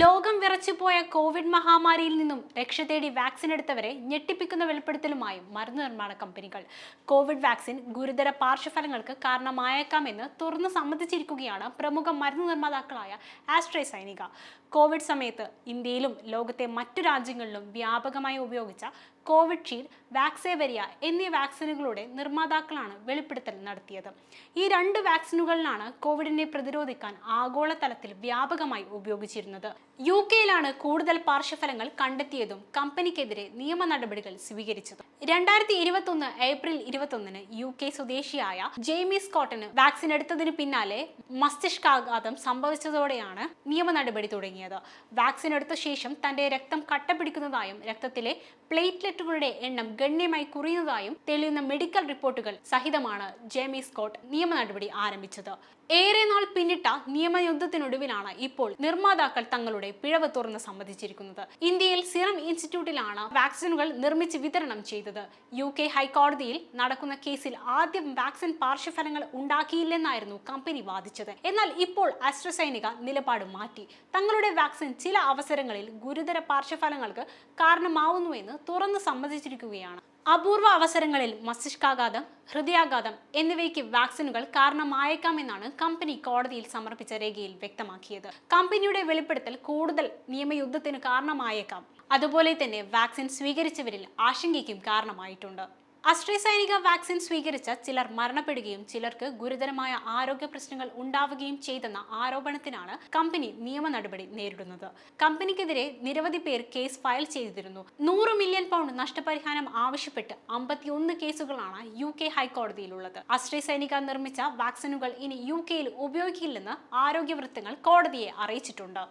logo. വിറച്ചുപോയ Covid മഹാമാരിയിൽ നിന്നും രക്ഷ തേടി വാക്സിൻ എടുത്തവരെ ഞെട്ടിപ്പിക്കുന്ന വെളിപ്പെടുത്തലുമായും മരുന്ന് നിർമ്മാണ കമ്പനികൾ. കോവിഡ് വാക്സിൻ ഗുരുതര പാർശ്വഫലങ്ങൾക്ക് കാരണമായേക്കാമെന്ന് തുറന്ന് സമ്മതിച്ചിരിക്കുകയാണ് പ്രമുഖ മരുന്ന് നിർമ്മാതാക്കളായ ആസ്ട്രേ സൈനിക. കോവിഡ് സമയത്ത് ഇന്ത്യയിലും ലോകത്തെ മറ്റു രാജ്യങ്ങളിലും വ്യാപകമായി ഉപയോഗിച്ച കോവിഡ്ഷീൽഡ് വാക്സേവരിയ എന്നീ വാക്സിനുകളുടെ നിർമ്മാതാക്കളാണ് വെളിപ്പെടുത്തൽ നടത്തിയത്. ഈ രണ്ട് വാക്സിനുകളിലാണ് കോവിഡിനെ പ്രതിരോധിക്കാൻ ആഗോളതലത്തിൽ വ്യാപകമായി ഉപയോഗിച്ചിരുന്നത്. യു കെയിലാണ് കൂടുതൽ പാർശ്വഫലങ്ങൾ കണ്ടെത്തിയതും കമ്പനിക്കെതിരെ നിയമ നടപടികൾ സ്വീകരിച്ചതും. രണ്ടായിരത്തി ഇരുപത്തൊന്ന് ഏപ്രിൽ ഇരുപത്തൊന്നിന് യു കെ സ്വദേശിയായ ജെയ്മി സ്കോട്ടിന് വാക്സിൻ എടുത്തതിന് പിന്നാലെ മസ്തിഷ്കാഘാതം സംഭവിച്ചതോടെയാണ് നിയമ നടപടി തുടങ്ങിയത്. വാക്സിൻ എടുത്ത ശേഷം തന്റെ രക്തം കട്ട പിടിക്കുന്നതായും രക്തത്തിലെ പ്ലേറ്റ്ലെറ്റുകളുടെ എണ്ണം ഗണ്യമായി കുറയുന്നതായും തെളിയുന്ന മെഡിക്കൽ റിപ്പോർട്ടുകൾ സഹിതമാണ് ജെയ്മി സ്കോട്ട് നിയമ നടപടി ആരംഭിച്ചത്. ഏറെ നാൾ പിന്നിട്ട നിയമയുദ്ധത്തിനൊടുവിലാണ് ഇപ്പോൾ നിർമ്മാതാക്കൾ തങ്ങളുടെ പിഴവ് തുറന്ന് സംബന്ധിച്ചിരിക്കുന്നത് ഇന്ത്യയിൽ സിറം ഇൻസ്റ്റിറ്റ്യൂട്ടിലാണ് വാക്സിനുകൾ നിർമ്മിച്ച് വിതരണം ചെയ്തത്. യു കെ ഹൈക്കോടതിയിൽ നടക്കുന്ന കേസിൽ ആദ്യം വാക്സിൻ പാർശ്വഫലങ്ങൾ ഉണ്ടാക്കിയില്ലെന്നായിരുന്നു കമ്പനി വാദിച്ചത്. എന്നാൽ ഇപ്പോൾ ആസ്ട്രസൈനിക നിലപാട് മാറ്റി. തങ്ങളുടെ വാക്സിൻ ചില അവസരങ്ങളിൽ ഗുരുതര പാർശ്വഫലങ്ങൾക്ക് കാരണമാവുന്നുവെന്ന് തുറന്ന് സമ്മതിച്ചിരിക്കുകയാണ്. അപൂർവ അവസരങ്ങളിൽ മസ്തിഷ്കാഘാതം ഹൃദയാഘാതം എന്നിവയ്ക്ക് വാക്സിനുകൾ കാരണമായേക്കാമെന്നാണ് കമ്പനി കോടതിയിൽ സമർപ്പിച്ച രേഖയിൽ വ്യക്തമാക്കിയത്. കമ്പനിയുടെ വെളിപ്പെടുത്തൽ കൂടുതൽ നിയമയുദ്ധത്തിന് കാരണമായേക്കാം. അതുപോലെ തന്നെ വാക്സിൻ സ്വീകരിച്ചവരിൽ ആശങ്കയ്ക്കും കാരണമായിട്ടുണ്ട്. അസ്ട്രസൈനിക വാക്സിൻ സ്വീകരിച്ച ചിലർ മരണപ്പെടുകയും ചിലർക്ക് ഗുരുതരമായ ആരോഗ്യ പ്രശ്നങ്ങൾ ഉണ്ടാവുകയും ചെയ്തെന്ന ആരോപണത്തിനാണ് കമ്പനി നിയമ നടപടി നേരിടുന്നത്. കമ്പനിക്കെതിരെ നിരവധി പേർ കേസ് ഫയൽ ചെയ്തിരുന്നു. നൂറ് മില്യൺ പൗണ്ട് നഷ്ടപരിഹാരം ആവശ്യപ്പെട്ട് അമ്പത്തിയൊന്ന് കേസുകളാണ് യു കെ ഹൈക്കോടതിയിലുള്ളത്. അസ്ട്രസൈനിക നിർമ്മിച്ച വാക്സിനുകൾ ഇനി യു കെയിൽ ഉപയോഗിക്കില്ലെന്ന് ആരോഗ്യ വൃത്തങ്ങൾ കോടതിയെ അറിയിച്ചിട്ടുണ്ട്.